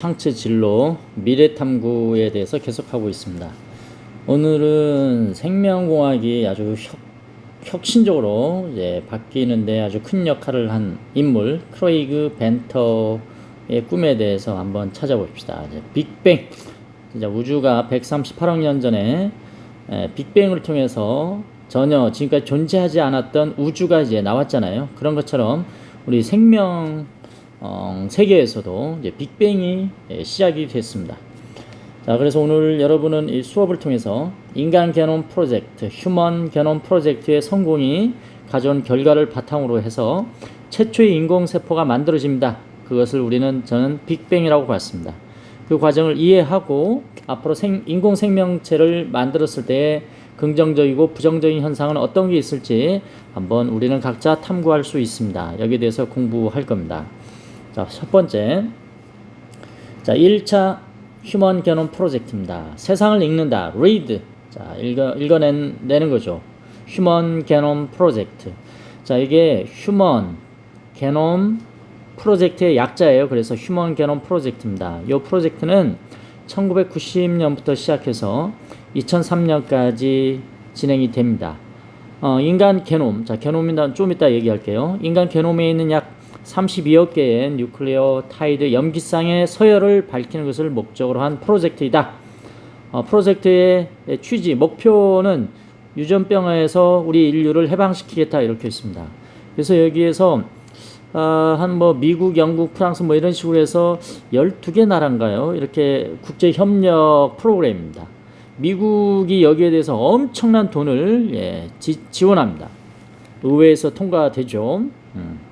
상체 진로 미래 탐구에 대해서 계속하고 있습니다. 오늘은 생명공학이 아주 혁, 혁신적으로 이제 바뀌는데 아주 큰 역할을 한 인물 크로이그 벤터의 꿈에 대해서 한번 찾아봅시다. 빅뱅 진짜 우주가 138억 년 전에 에, 빅뱅을 통해서 전혀 지금까지 존재하지 않았던 우주가 이제 나왔잖아요. 그런 것처럼 우리 생명 어, 세계에서도 이제 빅뱅이 예, 시작이 됐습니다. 자, 그래서 오늘 여러분은 이 수업을 통해서 인간 게놈 프로젝트, 휴먼 게놈 프로젝트의 성공이 가져온 결과를 바탕으로 해서 최초의 인공세포가 만들어집니다. 그것을 우리는 저는 빅뱅이라고 봤습니다. 그 과정을 이해하고 앞으로 생, 인공 생명체를 만들었을 때 긍정적이고 부정적인 현상은 어떤 게 있을지 한번 우리는 각자 탐구할 수 있습니다. 여기에 대해서 공부할 겁니다. 자, 첫 번째. 자, 1차 휴먼 게놈 프로젝트입니다. 세상을 읽는다. read. 자, 읽어, 읽어낸, 내는 거죠. 휴먼 게놈 프로젝트. 자, 이게 휴먼 게놈 프로젝트의 약자예요. 그래서 휴먼 게놈 프로젝트입니다. 이 프로젝트는 1990년부터 시작해서 2003년까지 진행이 됩니다. 어, 인간 게놈, 자, 게놈이다, 좀 이따 얘기할게요. 인간 게놈에 있는 약 32억 개의 뉴클레어 타이드 염기쌍의 서열을 밝히는 것을 목적으로 한 프로젝트이다. 어, 프로젝트의 취지, 목표는 유전병에서 우리 인류를 해방시키겠다 이렇게 있습니다. 그래서 여기에서 어, 한뭐 미국, 영국, 프랑스 뭐 이런 식으로 해서 12개 나라인가요? 이렇게 국제 협력 프로그램입니다. 미국이 여기에 대해서 엄청난 돈을 예, 지, 원합니다 의회에서 통과되죠. 음.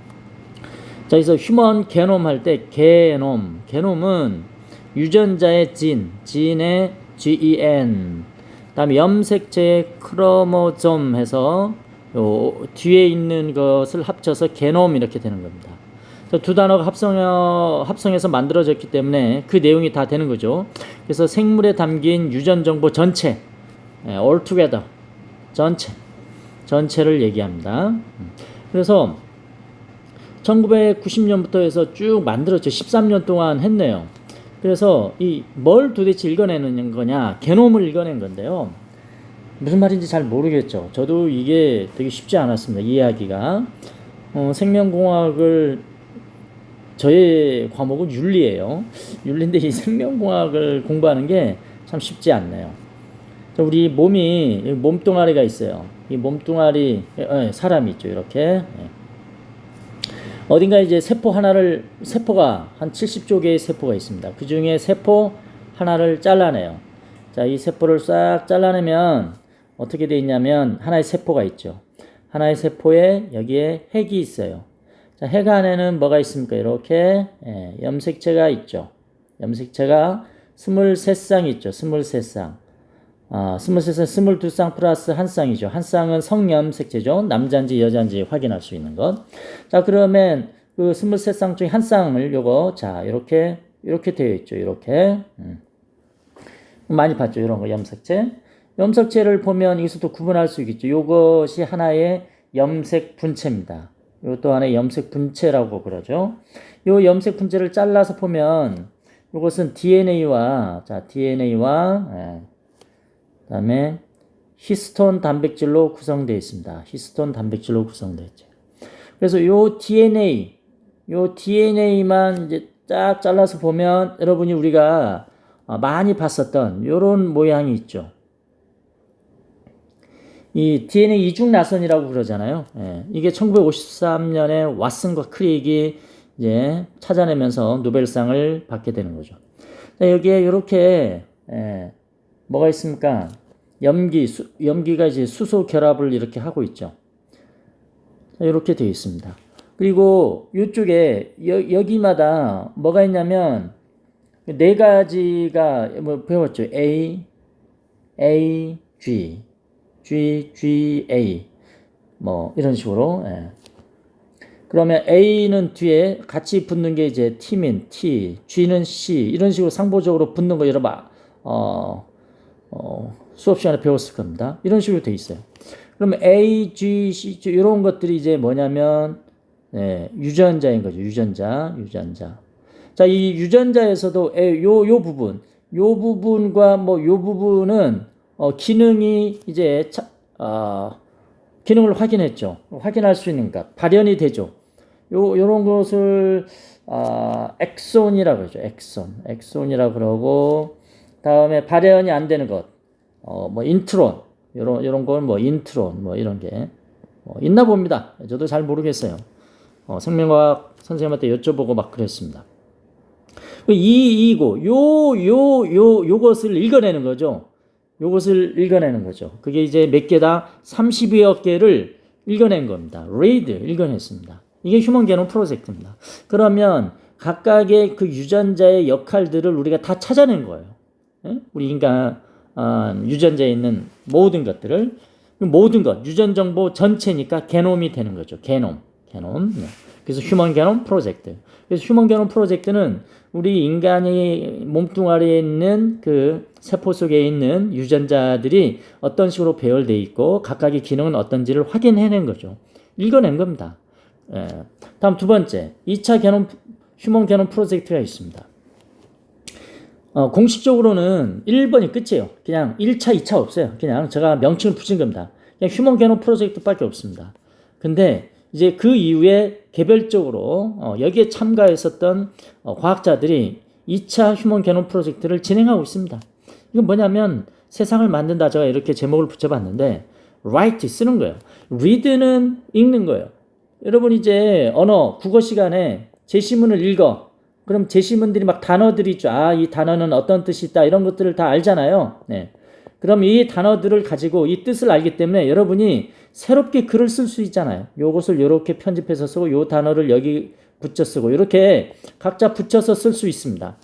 자, 그래서 휴먼 게놈 할 때 게놈, 게놈은 유전자의 진, 진의 gen, 그다음에 염색체의 크로모좀 해서 요 뒤에 있는 것을 합쳐서 게놈 이렇게 되는 겁니다. 두 단어가 합성해, 합성해서 만들어졌기 때문에 그 내용이 다 되는 거죠. 그래서 생물에 담긴 유전 정보 전체, 예, all together, 전체, 전체를 얘기합니다. 그래서 1990년부터 해서 쭉 만들었죠. 13년 동안 했네요. 그래서 이 뭘 도대체 읽어내는 거냐? 게놈을 읽어낸 건데요. 무슨 말인지 잘 모르겠죠. 저도 이게 되게 쉽지 않았습니다. 이해하기가. 어, 생명공학을 저의 과목은 윤리예요. 윤리인데 이 생명공학을 공부하는 게 참 쉽지 않네요. 우리 몸이 몸뚱아리가 있어요. 이 몸뚱아리 예, 사람이 있죠. 이렇게 예. 어딘가 이제 세포 하나를 세포가 한 70조 개의 세포가 있습니다. 그 중에 세포 하나를 잘라내요. 자, 이 세포를 싹 잘라내면 어떻게 돼 있냐면 하나의 세포가 있죠. 하나의 세포에 여기에 핵이 있어요. 자, 핵 안에는 뭐가 있습니까? 이렇게 예, 염색체가 있죠. 염색체가 23쌍 있죠. 23쌍. 아, 23쌍, 22쌍 플러스 한 쌍이죠. 한 쌍은 성염색체죠. 남자인지 여자인지 확인할 수 있는 것. 자, 그러면 그 23쌍 중에 한 쌍을 요거, 자, 이렇게, 이렇게 되어 있죠. 이렇게. 음. 많이 봤죠. 이런 거, 염색체. 염색체를 보면 여기서도 구분할 수 있겠죠. 요것이 하나의 염색 분체입니다. 이것도 하나의 염색 분체라고 그러죠. 요 염색 분체를 잘라서 보면 이것은 DNA와 자 DNA와 예, 그 다음에 히스톤 단백질로 구성되어 있습니다. 히스톤 단백질로 구성되어 있죠. 그래서 요 DNA 요 DNA만 이제 쫙 잘라서 보면 여러분이 우리가 많이 봤었던 요런 모양이 있죠. 이 DNA 이중 나선이라고 그러잖아요. 예, 이게 1953년에 왓슨과 크릭이 이제 찾아내면서 노벨상을 받게 되는 거죠. 여기에 이렇게 예, 뭐가 있습니까? 염기, 수, 염기가 이제 수소 결합을 이렇게 하고 있죠. 이렇게 되어 있습니다. 그리고 이쪽에 여, 여기마다 뭐가 있냐면 네 가지가 뭐 배웠죠. A, A, G, G, G, A 뭐 이런 식으로. 예. 그러면 A는 뒤에 같이 붙는 게 이제 T민 T, G는 C 이런 식으로 상보적으로 붙는 거 여러분 어, 어, 수업 시간에 배웠을 겁니다. 이런 식으로 돼 있어요. 그러면 A, G, C 이런 것들이 이제 뭐냐면 예, 유전자인 거죠. 유전자, 유전자. 자, 이 유전자에서도 에, 요, 요 부분, 요 부분과 뭐 요 부분은 어, 기능이 이제 차, 아, 기능을 확인했죠. 확인할 수 있는 것, 발현이 되죠. 요, 요런 것을 아, 엑손이라고 그러죠. 엑손. 엑손이라고 그러고 다음에 발현이 안 되는 것. 어, 뭐 인트론. 요런 요런 건 뭐 인트론 뭐 이런 게 어, 있나 봅니다. 저도 잘 모르겠어요. 어, 생명과학 선생님한테 여쭤보고 막 그랬습니다. 이 이고 요 요 요 요것을 읽어내는 거죠. 요것을 읽어내는 거죠. 그게 이제 몇 개다 32억 개를 읽어낸 겁니다. read 읽어냈습니다. 이게 휴먼 게놈 프로젝트입니다. 그러면 각각의 그 유전자의 역할들을 우리가 다 찾아낸 거예요. 예? 우리 인간 어, 유전자에 있는 모든 것들을 그 모든 것 유전 정보 전체니까 게놈이 되는 거죠. 게놈, 게놈. 네. 그래서 휴먼 게놈 프로젝트. 그래서 휴먼 게놈 프로젝트는 우리 인간의 몸뚱아리에 있는 그 세포 속에 있는 유전자들이 어떤 식으로 배열돼 있고 각각의 기능은 어떤지를 확인해낸 거죠. 읽어낸 겁니다. 예. 다음 두 번째, 2차 게놈 휴먼 게놈 프로젝트가 있습니다. 어, 공식적으로는 1번이 끝이에요. 그냥 1차, 2차 없어요. 그냥 제가 명칭을 붙인 겁니다. 그냥 휴먼 게놈 프로젝트밖에 없습니다. 근데 이제 그 이후에 개별적으로 어, 여기에 참가했었던 어, 과학자들이 2차 휴먼 게놈 프로젝트를 진행하고 있습니다. 이건 뭐냐면 세상을 만든다 제가 이렇게 제목을 붙여봤는데 write 쓰는 거예요. read는 읽는 거예요. 여러분 이제 언어 국어 시간에 제시문을 읽어. 그럼 제시문들이 막 단어들이 있죠. 아, 이 단어는 어떤 뜻이 있다. 이런 것들을 다 알잖아요. 네. 그럼 이 단어들을 가지고 이 뜻을 알기 때문에 여러분이 새롭게 글을 쓸 수 있잖아요. 요것을 이렇게 편집해서 쓰고 요 단어를 여기 붙여 쓰고 이렇게 각자 붙여서 쓸 수 있습니다.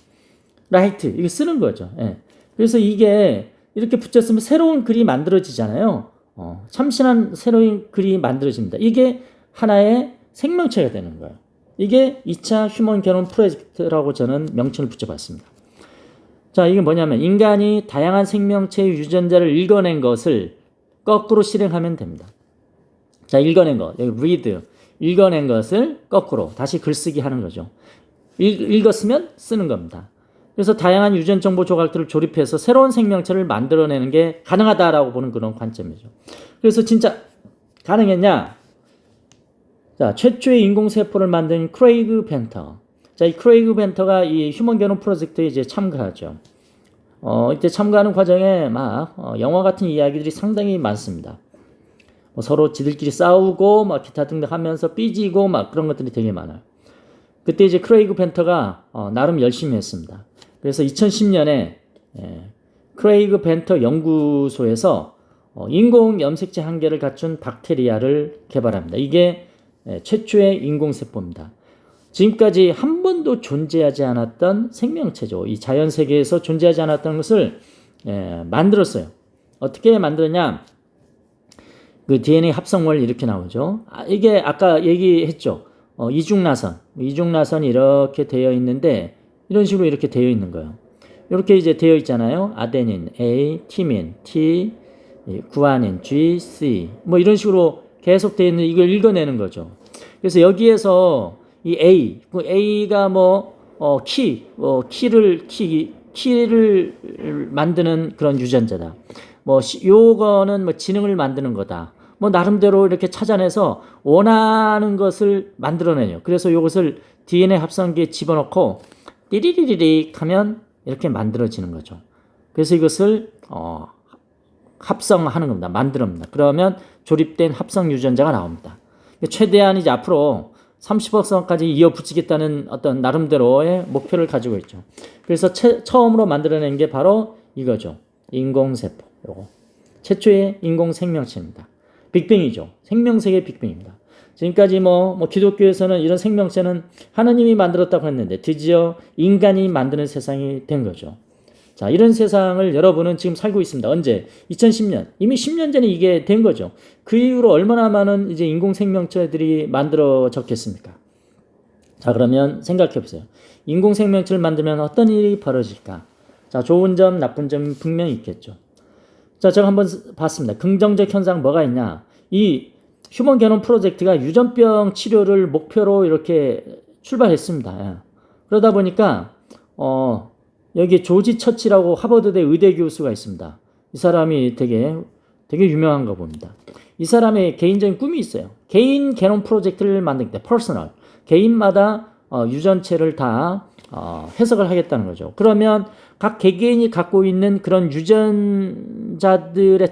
라이트 이거 쓰는 거죠. 예. 그래서 이게 이렇게 붙였으면 새로운 글이 만들어지잖아요. 어, 참신한 새로운 글이 만들어집니다. 이게 하나의 생명체가 되는 거예요. 이게 2차 휴먼 게놈 프로젝트라고 저는 명칭을 붙여봤습니다. 자, 이게 뭐냐면 인간이 다양한 생명체의 유전자를 읽어낸 것을 거꾸로 실행하면 됩니다. 자, 읽어낸 것, 여기 read, 읽어낸 것을 거꾸로 다시 글쓰기 하는 거죠. 읽, 읽었으면 쓰는 겁니다. 그래서 다양한 유전 정보 조각들을 조립해서 새로운 생명체를 만들어내는 게 가능하다라고 보는 그런 관점이죠. 그래서 진짜 가능했냐? 자, 최초의 인공세포를 만든 크레이그 벤터. 자, 이 크레이그 벤터가 이 휴먼 게놈 프로젝트에 이제 참가하죠. 어, 이때 참가하는 과정에 막 어, 영화 같은 이야기들이 상당히 많습니다. 뭐 서로 지들끼리 싸우고 막 기타 등등 하면서 삐지고 막 그런 것들이 되게 많아요. 그때 이제 크레이그 벤터가 어, 나름 열심히 했습니다. 그래서 2010년에 예, 크레이그 벤터 연구소에서 어, 인공 염색체 한 개를 갖춘 박테리아를 개발합니다. 이게 예, 최초의 인공세포입니다. 지금까지 한 번도 존재하지 않았던 생명체죠. 이 자연 세계에서 존재하지 않았던 것을 예, 만들었어요. 어떻게 만들었냐? 그 DNA 합성물 이렇게 나오죠. 아, 이게 아까 얘기했죠. 어, 이중나선, 이중나선이 이렇게 되어 있는데 이런 식으로 이렇게 되어 있는 거예요. 이렇게 이제 되어 있잖아요. 아데닌 A, 티민 T, 구아닌 G, C 뭐 이런 식으로 계속 되어 있는 이걸 읽어내는 거죠. 그래서 여기에서 이 A, 그 A가 뭐 어, 키, 어, 키를 키 키를 만드는 그런 유전자다. 뭐 요거는 뭐 지능을 만드는 거다. 뭐 나름대로 이렇게 찾아내서 원하는 것을 만들어내요. 그래서 이것을 DNA 합성기에 집어넣고 띠리리리릭 하면 이렇게 만들어지는 거죠. 그래서 이것을 어, 합성하는 겁니다. 만들어니다 그러면 조립된 합성 유전자가 나옵니다. 최대한 이제 앞으로 30억 선까지 이어붙이겠다는 어떤 나름대로의 목표를 가지고 있죠. 그래서 채, 처음으로 만들어낸 게 바로 이거죠. 인공세포. 요거. 최초의 인공생명체입니다. 빅뱅이죠. 생명세계 빅뱅입니다. 지금까지 뭐, 뭐 기독교에서는 이런 생명체는 하나님이 만들었다고 했는데 드디어 인간이 만드는 세상이 된 거죠. 자, 이런 세상을 여러분은 지금 살고 있습니다. 언제? 2010년. 이미 10년 전에 이게 된 거죠. 그 이후로 얼마나 많은 이제 인공 생명체들이 만들어졌겠습니까? 자, 그러면 생각해 보세요. 인공 생명체를 만들면 어떤 일이 벌어질까? 자, 좋은 점, 나쁜 점이 분명히 있겠죠. 자, 제가 한번 봤습니다. 긍정적 현상 뭐가 있냐? 이 휴먼 게놈 프로젝트가 유전병 치료를 목표로 이렇게 출발했습니다. 예. 그러다 보니까 어, 여기 조지 처치라고 하버드대 의대 교수가 있습니다. 이 사람이 되게 되게 유명한가 봅니다. 이 사람의 개인적인 꿈이 있어요. 개인 개념 프로젝트를 만들 때 퍼스널 개인마다 어, 유전체를 다 어, 해석을 하겠다는 거죠. 그러면 각 개개인이 갖고 있는 그런 유전자들의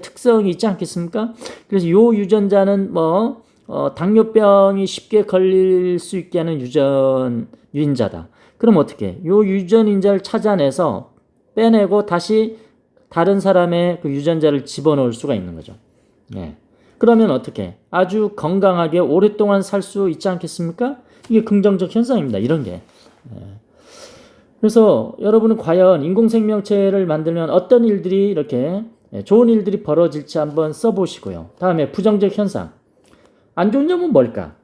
특성이 있지 않겠습니까? 그래서 요 유전자는 뭐 어, 당뇨병이 쉽게 걸릴 수 있게 하는 유전 유인자다. 그럼 어떻게? 요 유전인자를 찾아내서 빼내고 다시 다른 사람의 그 유전자를 집어넣을 수가 있는 거죠. 예. 그러면 어떻게? 아주 건강하게 오랫동안 살 수 있지 않겠습니까? 이게 긍정적 현상입니다. 이런 게. 예. 그래서 여러분은 과연 인공생명체를 만들면 어떤 일들이 이렇게 예, 좋은 일들이 벌어질지 한번 써보시고요. 다음에 부정적 현상. 안 좋은 점은 뭘까?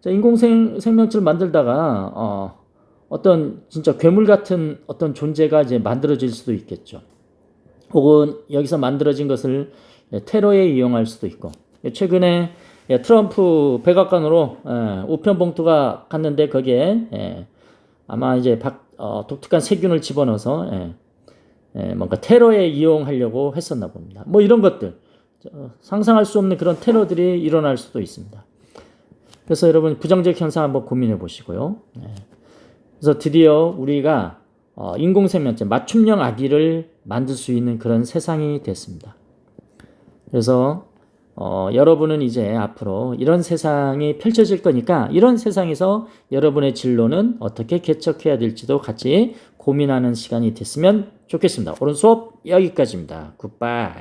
자, 인공생명체를 만들다가 어, 어떤 진짜 괴물 같은 어떤 존재가 이제 만들어질 수도 있겠죠. 혹은 여기서 만들어진 것을 예, 테러에 이용할 수도 있고 최근에 예, 트럼프 백악관으로 예, 우편 봉투가 갔는데 거기에 예, 아마 이제 박, 어, 독특한 세균을 집어넣어서 뭔가 테러에 이용하려고 했었나 봅니다. 뭐 이런 것들 어, 상상할 수 없는 그런 테러들이 일어날 수도 있습니다. 그래서 여러분 부정적 현상 한번 고민해 보시고요. 예. 그래서 드디어 우리가 어, 인공생명체 맞춤형 아기를 만들 수 있는 그런 세상이 됐습니다. 그래서 어, 여러분은 이제 앞으로 이런 세상이 펼쳐질 거니까 이런 세상에서 여러분의 진로는 어떻게 개척해야 될지도 같이 고민하는 시간이 됐으면 좋겠습니다. 오늘 수업 여기까지입니다. 굿바이.